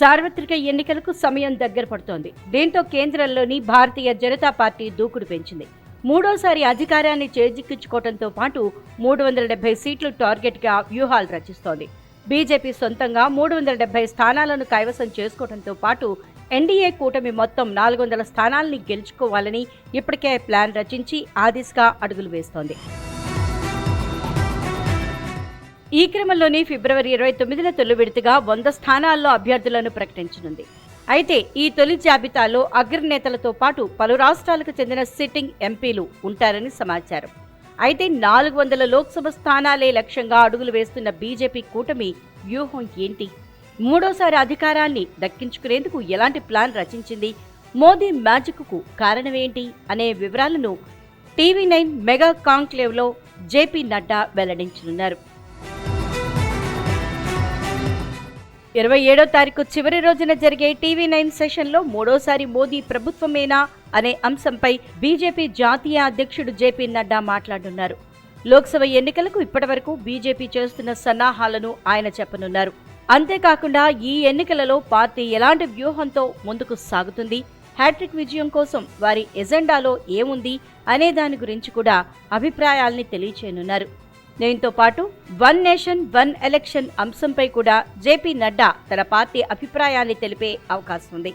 సార్వత్రిక ఎన్నికలకు సమయం దగ్గర పడుతోంది. దీంతో కేంద్రంలోని భారతీయ జనతా పార్టీ దూకుడు పెంచింది. మూడోసారి అధికారాన్ని చేజిక్కించుకోవడంతో పాటు మూడు వందల డెబ్బై సీట్లు టార్గెట్గా వ్యూహాలు రచిస్తోంది. బీజేపీ సొంతంగా మూడు వందల డెబ్బై స్థానాలను కైవసం చేసుకోవడంతో పాటు ఎన్డీఏ కూటమి మొత్తం నాలుగు వందల స్థానాల్ని గెలుచుకోవాలని ఇప్పటికే ప్లాన్ రచించి ఆ దిశగా అడుగులు వేస్తోంది. ఈ క్రమంలోనే ఫిబ్రవరి ఇరవై తొమ్మిదిన తొలి విడతగా వంద స్థానాల్లో అభ్యర్థులను ప్రకటించనుంది. అయితే ఈ తొలి జాబితాలో అగ్రనేతలతో పాటు పలు రాష్ట్రాలకు చెందిన సిట్టింగ్ ఎంపీలు ఉంటారని సమాచారం. అయితే నాలుగు వందల లోక్సభ స్థానాలే లక్ష్యంగా అడుగులు వేస్తున్న బీజేపీ కూటమి వ్యూహం ఏంటి? మూడోసారి అధికారాన్ని దక్కించుకునేందుకు ఎలాంటి ప్లాన్ రచించింది? మోదీ మ్యాజిక్కు కారణమేంటి అనే వివరాలను టీవీ నైన్ మెగా కాంక్లేవ్లో జేపీ నడ్డా వెల్లడించనున్నారు. ఇరవై ఏడో తారీఖు చివరి రోజున జరిగే టీవీ నైన్ సెషన్లో మూడోసారి మోదీ ప్రభుత్వమేనా అనే అంశంపై బీజేపీ జాతీయ అధ్యక్షుడు జేపీ నడ్డా మాట్లాడున్నారు. లోక్సభ ఎన్నికలకు ఇప్పటివరకు బీజేపీ చేస్తున్న సన్నాహాలను ఆయన చెప్పనున్నారు. అంతేకాకుండా ఈ ఎన్నికలలో పార్టీ ఎలాంటి వ్యూహంతో ముందుకు సాగుతుంది? హ్యాట్రిక్ విజయం కోసం వారి ఎజెండాలో ఏముంది? అనే దాని గురించి కూడా అభిప్రాయాల్ని తెలియచేయనున్నారు. దీంతో పాటు వన్ నేషన్ వన్ ఎలక్షన్ అంశంపై కూడా జేపీ నడ్డా తన పార్టీ అభిప్రాయాన్ని తెలిపే అవకాశం ఉంది.